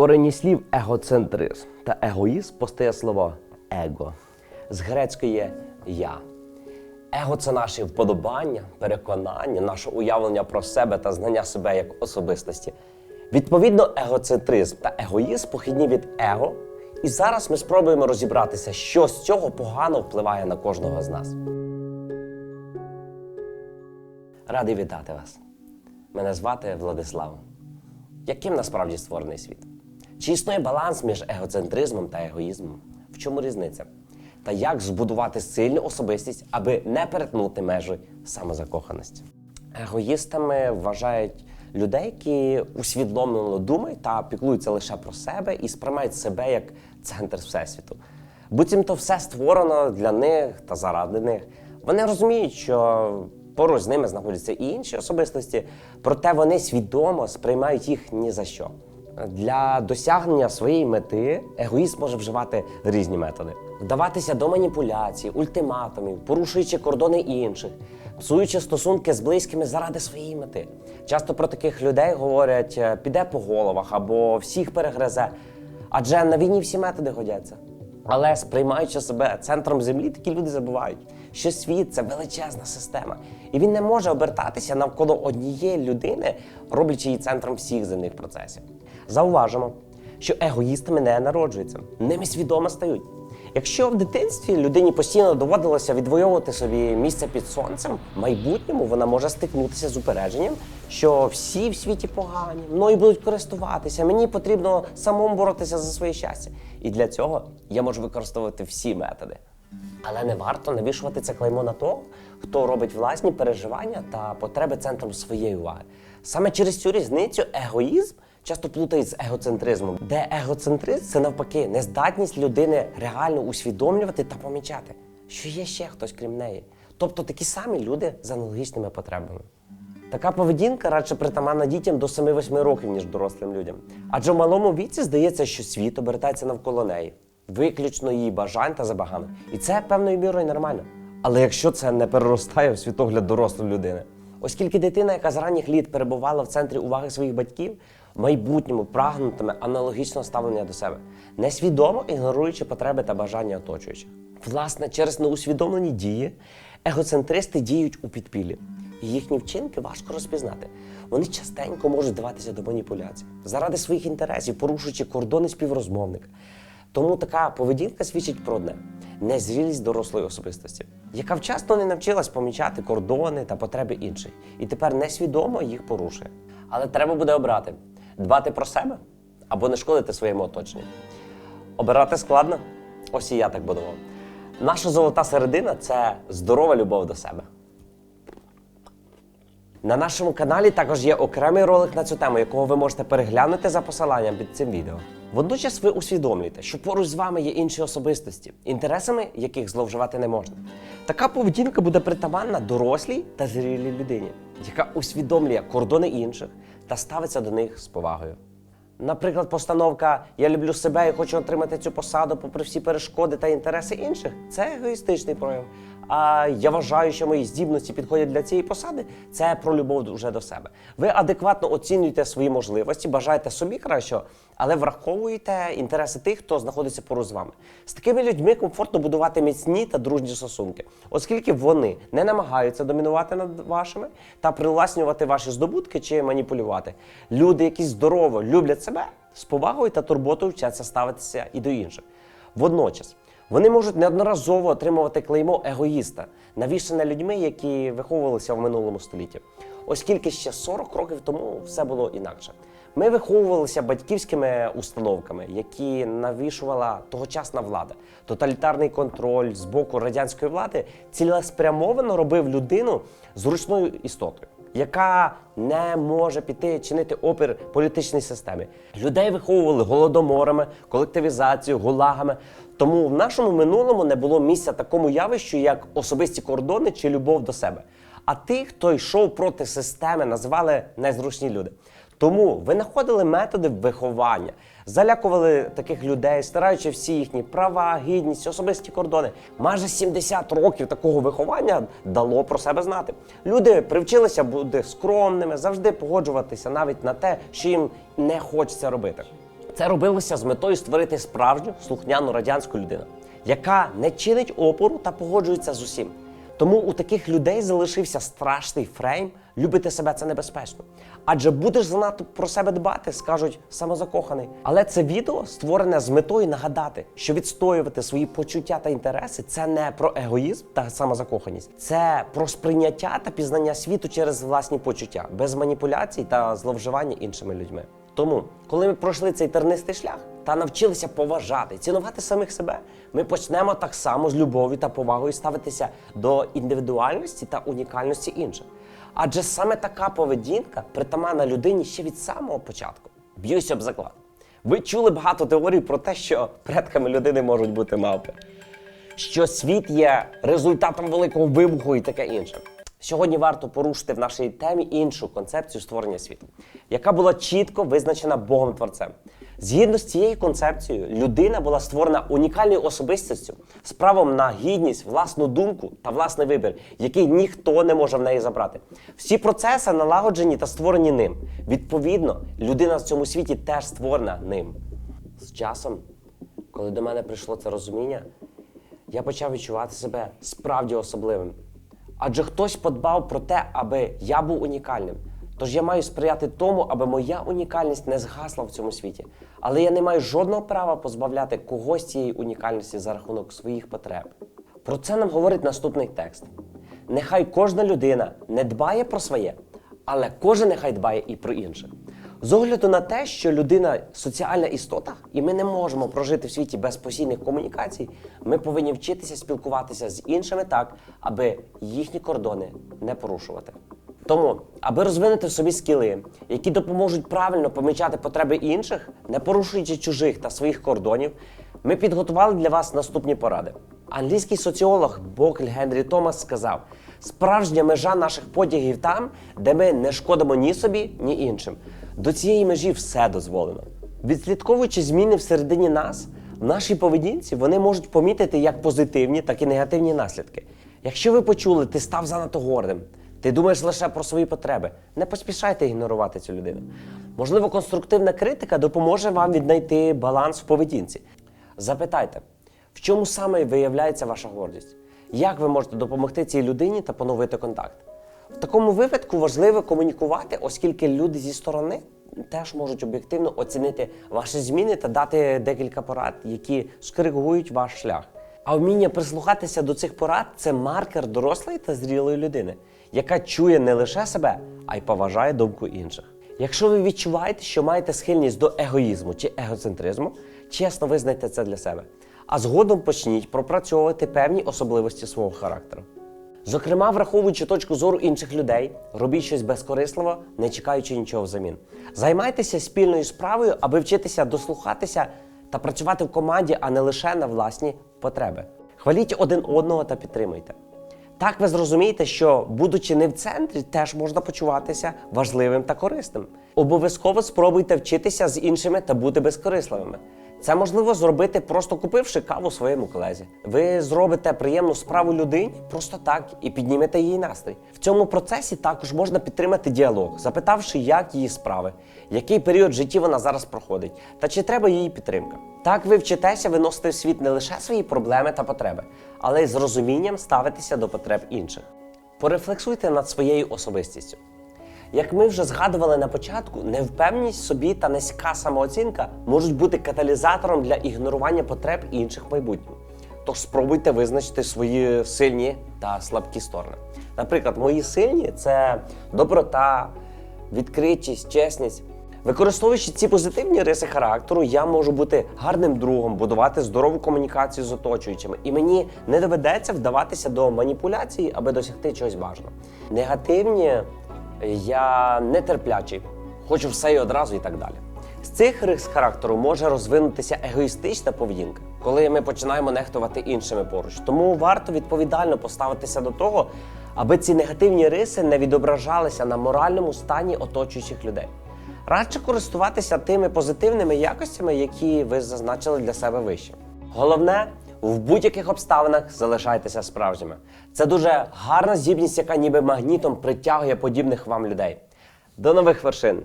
корені слів егоцентризм та егоїзм постає слово его з грецької я. Его це наші вподобання, переконання, наше уявлення про себе та знання себе як особистості. Відповідно, егоцентризм та егоїзм похідні від его. І зараз ми спробуємо розібратися, що з цього погано впливає на кожного з нас. Радий вітати вас. Мене звати Владислав. Яким насправді створений світ? Чи існує баланс між егоцентризмом та егоїзмом? В чому різниця? Та як збудувати сильну особистість, аби не перетнути межі самозакоханості? Егоїстами вважають людей, які усвідомлено думають та піклуються лише про себе і сприймають себе як центр всесвіту. Буцімто все створено для них та заради них. Вони розуміють, що поруч з ними знаходяться і інші особистості, проте вони свідомо сприймають їх ні за що. Для досягнення своєї мети егоїст може вживати різні методи: вдаватися до маніпуляцій, ультиматумів, порушуючи кордони інших, псуючи стосунки з близькими заради своєї мети. Часто про таких людей говорять: е, піде по головах або всіх перегризе. Адже на війні всі методи годяться. Але сприймаючи себе центром землі, такі люди забувають, що світ це величезна система, і він не може обертатися навколо однієї людини, роблячи її центром всіх земних процесів. Зауважимо, що егоїстами не народжуються, ними свідомо стають. Якщо в дитинстві людині постійно доводилося відвоювати собі місце під сонцем, в майбутньому вона може стикнутися з упередженням, що всі в світі погані, мною будуть користуватися, мені потрібно самому боротися за своє щастя. І для цього я можу використовувати всі методи. Але не варто навішувати це клеймо на того, хто робить власні переживання та потреби центром своєї уваги. Саме через цю різницю егоїзм часто плутають з егоцентризмом, де егоцентризм це навпаки нездатність людини реально усвідомлювати та помічати, що є ще хтось крім неї. Тобто такі самі люди з аналогічними потребами. Така поведінка радше притаманна дітям до 7-8 років, ніж дорослим людям. Адже в малому віці здається, що світ обертається навколо неї, виключно її бажань та забаганок. І це певною мірою нормально. Але якщо це не переростає в світогляд дорослої людини, оскільки дитина, яка з ранніх літ перебувала в центрі уваги своїх батьків, майбутньому прагнутиме аналогічного ставлення до себе, несвідомо ігноруючи потреби та бажання оточуючих. Власне, через неусвідомлені дії егоцентристи діють у підпіллі. І їхні вчинки важко розпізнати. Вони частенько можуть вдаватися до маніпуляцій заради своїх інтересів, порушуючи кордони співрозмовника. Тому така поведінка свідчить про одне незрілість дорослої особистості, яка вчасно не навчилась помічати кордони та потреби інших, і тепер несвідомо їх порушує. Але треба буде обрати дбати про себе або не шкодити своєму оточенню. Обирати складно, ось і я так будував. Наша золота середина це здорова любов до себе. На нашому каналі також є окремий ролик на цю тему, якого ви можете переглянути за посиланням під цим відео. Водночас ви усвідомлюєте, що поруч з вами є інші особистості, інтересами яких зловживати не можна. Така поведінка буде притаманна дорослій та зрілій людині, яка усвідомлює кордони інших та ставиться до них з повагою. Наприклад, постановка Я люблю себе і хочу отримати цю посаду попри всі перешкоди та інтереси інших це егоїстичний прояв. А я вважаю, що мої здібності підходять для цієї посади. Це про любов вже до себе. Ви адекватно оцінюєте свої можливості, бажаєте собі кращого, але враховуєте інтереси тих, хто знаходиться поруч з вами. З такими людьми комфортно будувати міцні та дружні стосунки, оскільки вони не намагаються домінувати над вашими та привласнювати ваші здобутки чи маніпулювати. Люди, які здорово люблять себе, з повагою та турботою вчаться ставитися і до інших. Водночас. Вони можуть неодноразово отримувати клеймо егоїста, навішане людьми, які виховувалися в минулому столітті. Оскільки ще 40 років тому все було інакше. Ми виховувалися батьківськими установками, які навішувала тогочасна влада. Тоталітарний контроль з боку радянської влади цілеспрямовано робив людину зручною істотою. Яка не може піти чинити опір політичній системі. Людей виховували голодоморами, колективізацією, гулагами. Тому в нашому минулому не було місця такому явищу, як особисті кордони чи любов до себе. А тих, хто йшов проти системи, називали незручні люди. Тому винаходили методи виховання, залякували таких людей, стираючи всі їхні права, гідність, особисті кордони. Майже 70 років такого виховання дало про себе знати. Люди привчилися бути скромними, завжди погоджуватися навіть на те, що їм не хочеться робити. Це робилося з метою створити справжню слухняну радянську людину, яка не чинить опору та погоджується з усім. Тому у таких людей залишився страшний фрейм. Любити себе це небезпечно. Адже будеш занадто про себе дбати, скажуть самозакоханий. Але це відео створене з метою нагадати, що відстоювати свої почуття та інтереси це не про егоїзм та самозакоханість, це про сприйняття та пізнання світу через власні почуття, без маніпуляцій та зловживання іншими людьми. Тому, коли ми пройшли цей тернистий шлях та навчилися поважати, цінувати самих себе, ми почнемо так само з любов'ю та повагою ставитися до індивідуальності та унікальності інших. Адже саме така поведінка притаманна людині ще від самого початку. Б'юся об заклад. Ви чули багато теорій про те, що предками людини можуть бути мавпи, що світ є результатом великого вибуху і таке інше. Сьогодні варто порушити в нашій темі іншу концепцію створення світу, яка була чітко визначена Богом Творцем. Згідно з цією концепцією, людина була створена унікальною особистістю з правом на гідність, власну думку та власний вибір, який ніхто не може в неї забрати. Всі процеси налагоджені та створені ним. Відповідно, людина в цьому світі теж створена ним. З часом, коли до мене прийшло це розуміння, я почав відчувати себе справді особливим. Адже хтось подбав про те, аби я був унікальним. Тож я маю сприяти тому, аби моя унікальність не згасла в цьому світі. Але я не маю жодного права позбавляти когось цієї унікальності за рахунок своїх потреб. Про це нам говорить наступний текст: нехай кожна людина не дбає про своє, але кожен нехай дбає і про інше. З огляду на те, що людина соціальна істота, і ми не можемо прожити в світі без постійних комунікацій, ми повинні вчитися спілкуватися з іншими так, аби їхні кордони не порушувати. Тому, аби розвинути в собі скіли, які допоможуть правильно помічати потреби інших, не порушуючи чужих та своїх кордонів, ми підготували для вас наступні поради. Англійський соціолог Бокль Генрі Томас сказав: справжня межа наших потягів там, де ми не шкодимо ні собі, ні іншим. До цієї межі все дозволено. Відслідковуючи зміни всередині нас, в нашій поведінці вони можуть помітити як позитивні, так і негативні наслідки. Якщо ви почули, ти став занадто гордим, ти думаєш лише про свої потреби, не поспішайте ігнорувати цю людину. Можливо, конструктивна критика допоможе вам віднайти баланс в поведінці. Запитайте, в чому саме виявляється ваша гордість? Як ви можете допомогти цій людині та поновити контакт? В такому випадку важливо комунікувати, оскільки люди зі сторони теж можуть об'єктивно оцінити ваші зміни та дати декілька порад, які скоригують ваш шлях. А вміння прислухатися до цих порад це маркер дорослої та зрілої людини, яка чує не лише себе, а й поважає думку інших. Якщо ви відчуваєте, що маєте схильність до егоїзму чи егоцентризму, чесно визнайте це для себе. А згодом почніть пропрацьовувати певні особливості свого характеру. Зокрема, враховуючи точку зору інших людей, робіть щось безкорисливо, не чекаючи нічого взамін. Займайтеся спільною справою, аби вчитися дослухатися та працювати в команді, а не лише на власні потреби. Хваліть один одного та підтримуйте. Так ви зрозумієте, що, будучи не в центрі, теж можна почуватися важливим та корисним. Обов'язково спробуйте вчитися з іншими та бути безкорисливими. Це можливо зробити, просто купивши каву своєму колезі. Ви зробите приємну справу людині просто так і піднімете її настрій. В цьому процесі також можна підтримати діалог, запитавши, як її справи, який період в житті вона зараз проходить, та чи треба її підтримка. Так ви вчитеся виносити в світ не лише свої проблеми та потреби, але й з розумінням ставитися до потреб інших. Порефлексуйте над своєю особистістю. Як ми вже згадували на початку, невпевність собі та низька самооцінка можуть бути каталізатором для ігнорування потреб інших в майбутньому. Тож спробуйте визначити свої сильні та слабкі сторони. Наприклад, мої сильні це доброта, відкритість, чесність. Використовуючи ці позитивні риси характеру, я можу бути гарним другом, будувати здорову комунікацію з оточуючими, і мені не доведеться вдаватися до маніпуляцій, аби досягти чогось важного. Негативні я нетерплячий, хочу все і одразу і так далі. З цих рис характеру може розвинутися егоїстична поведінка, коли ми починаємо нехтувати іншими поруч. Тому варто відповідально поставитися до того, аби ці негативні риси не відображалися на моральному стані оточуючих людей. Радше користуватися тими позитивними якостями, які ви зазначили для себе вище. Головне, в будь-яких обставинах залишайтеся справжніми. Це дуже гарна здібність, яка ніби магнітом притягує подібних вам людей. До нових вершин!